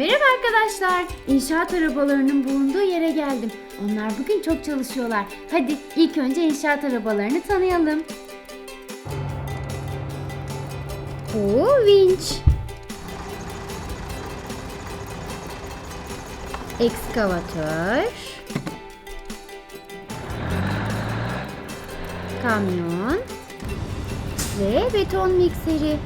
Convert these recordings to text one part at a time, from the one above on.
Merhaba arkadaşlar. İnşaat arabalarının bulunduğu yere geldim. Onlar bugün çok çalışıyorlar. Hadi ilk önce inşaat arabalarını tanıyalım. Bu vinç. Ekskavatör. Kamyon. Ve beton mikseri.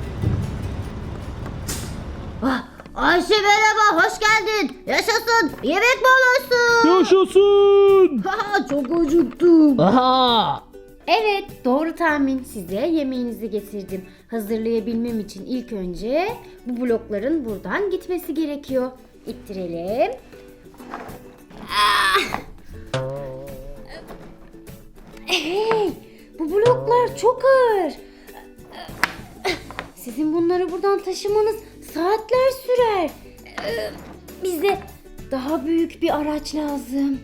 Ah, Ayşe merhaba, hoş geldin. Yaşasın, yemek molası. Yaşasın. Ha, çok acıktım. Aha. Evet, doğru tahmin. Size yemeğinizi getirdim. Hazırlayabilmem için ilk önce bu blokların buradan gitmesi gerekiyor. İttirelim. Ah! Hey, bu bloklar çok ağır. Sizin bunları buradan taşımanız saatler sürer. Bize daha büyük bir araç lazım.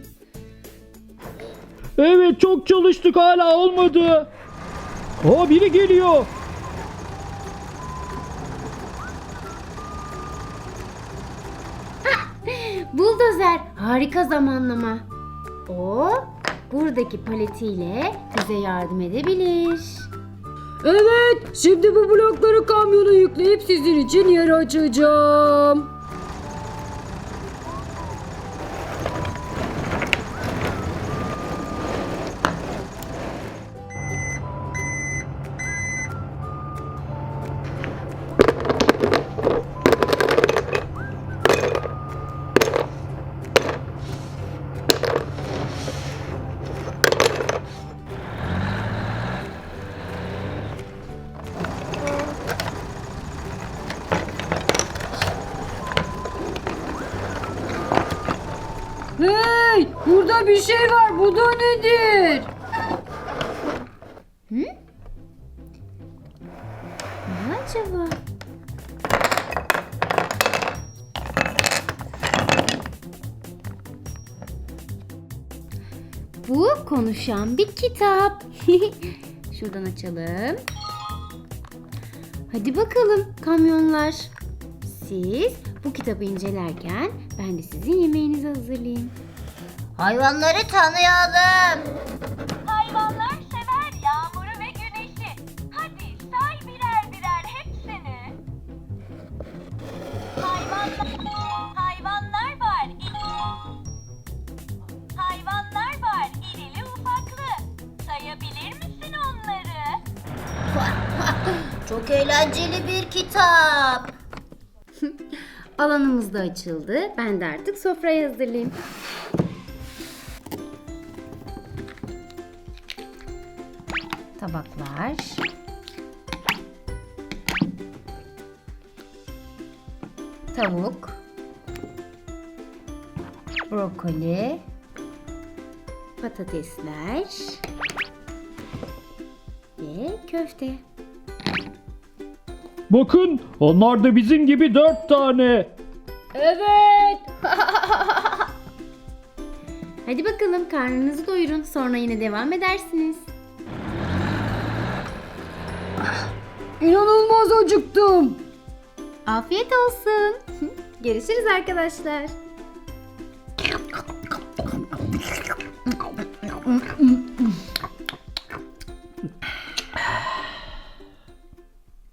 Evet çok çalıştık hala olmadı. Aa biri geliyor. Buldozer harika zamanlama. O buradaki paletiyle bize yardım edebilir. Evet, şimdi bu blokları kamyona yükleyip sizin için yer açacağım. Hey, burada bir şey var. Bu da nedir? Ne acaba? Bu konuşan bir kitap. Şuradan açalım. Hadi bakalım kamyonlar. Siz bu kitabı incelerken ben de sizin yemeğinizi hazırlayayım. Hayvanları tanıyalım. Hayvanlar sever yağmuru ve güneşi. Hadi say birer birer hepsini. Hayvanlar, hayvanlar var. Hayvanlar var irili ufaklı. Sayabilir misin onları? Çok eğlenceli bir kitap. Alanımız da açıldı. Ben de artık sofrayı hazırlayayım. Tabaklar. Tavuk. Brokoli. Patatesler. Ve köfte. Bakın onlar da bizim gibi dört tane. Evet. Hadi bakalım karnınızı doyurun. Sonra yine devam edersiniz. İnanılmaz acıktım. Afiyet olsun. Görüşürüz arkadaşlar.